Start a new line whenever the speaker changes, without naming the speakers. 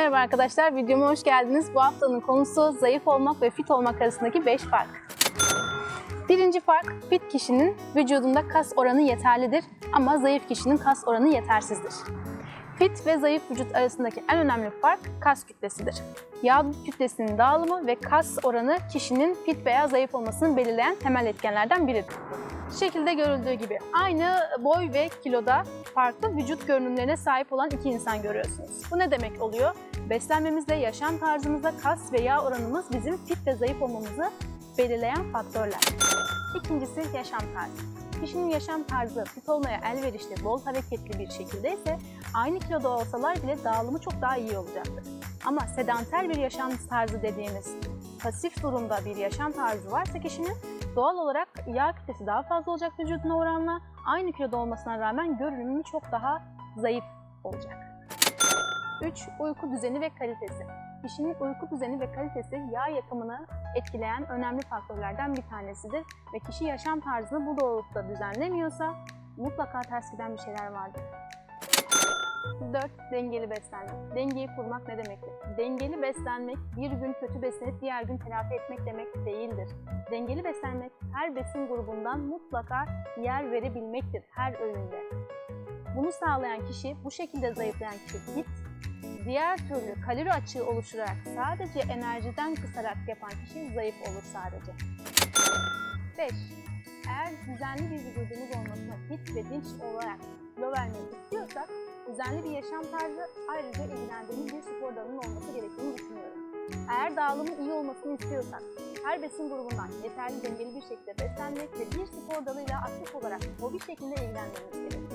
Merhaba arkadaşlar, videoma hoş geldiniz. Bu haftanın konusu zayıf olmak ve fit olmak arasındaki 5 fark. Birinci fark, fit kişinin vücudunda kas oranı yeterlidir ama zayıf kişinin kas oranı yetersizdir. Fit ve zayıf vücut arasındaki en önemli fark kas kütlesidir. Yağ kütlesinin dağılımı ve kas oranı kişinin fit veya zayıf olmasını belirleyen temel etkenlerden biridir. Şekilde görüldüğü gibi aynı boy ve kiloda farklı vücut görünümlerine sahip olan iki insan görüyorsunuz. Bu ne demek oluyor? Beslenmemizde, yaşam tarzımızda kas ve yağ oranımız bizim fit ve zayıf olmamızı belirleyen faktörler. İkincisi yaşam tarzı. Kişinin yaşam tarzı fit olmaya elverişli, bol hareketli bir şekilde ise aynı kiloda olsalar bile dağılımı çok daha iyi olacaktır. Ama sedanter bir yaşam tarzı dediğimiz pasif durumda bir yaşam tarzı varsa kişinin doğal olarak yağ kütlesi daha fazla olacak vücuduna oranla aynı kiloda olmasına rağmen görünümü çok daha zayıf olacak. 3. Uyku düzeni ve kalitesi. Kişinin uyku düzeni ve kalitesi yağ yakımını etkileyen önemli faktörlerden bir tanesidir ve kişi yaşam tarzını bu doğrultuda düzenlemiyorsa mutlaka ters giden bir şeyler vardır. 4. Dengeli beslenmek. Dengeyi kurmak ne demektir? Dengeli beslenmek bir gün kötü beslenip diğer gün telafi etmek demek değildir. Dengeli beslenmek her besin grubundan mutlaka yer verebilmektir her öğünde. Bunu sağlayan kişi, bu şekilde zayıflayan kişi fit, diğer türlü kalori açığı oluşturarak sadece enerjiden kısarak yapan kişi zayıf olur sadece. 5. Eğer düzenli bir vücudumuz olmasına fit ve dinç olarak kilo vermeyi istiyorsak, düzenli bir yaşam tarzı ayrıca ilgilendiğimiz bir spor dalının olması gerektiğini düşünüyorum. Eğer dağılımın iyi olmasını istiyorsak, her besin grubundan yeterli dengeli bir şekilde beslenmek ve bir spor dalıyla aktif olarak hobi şekilde ilgilenmemiz gerekiyor.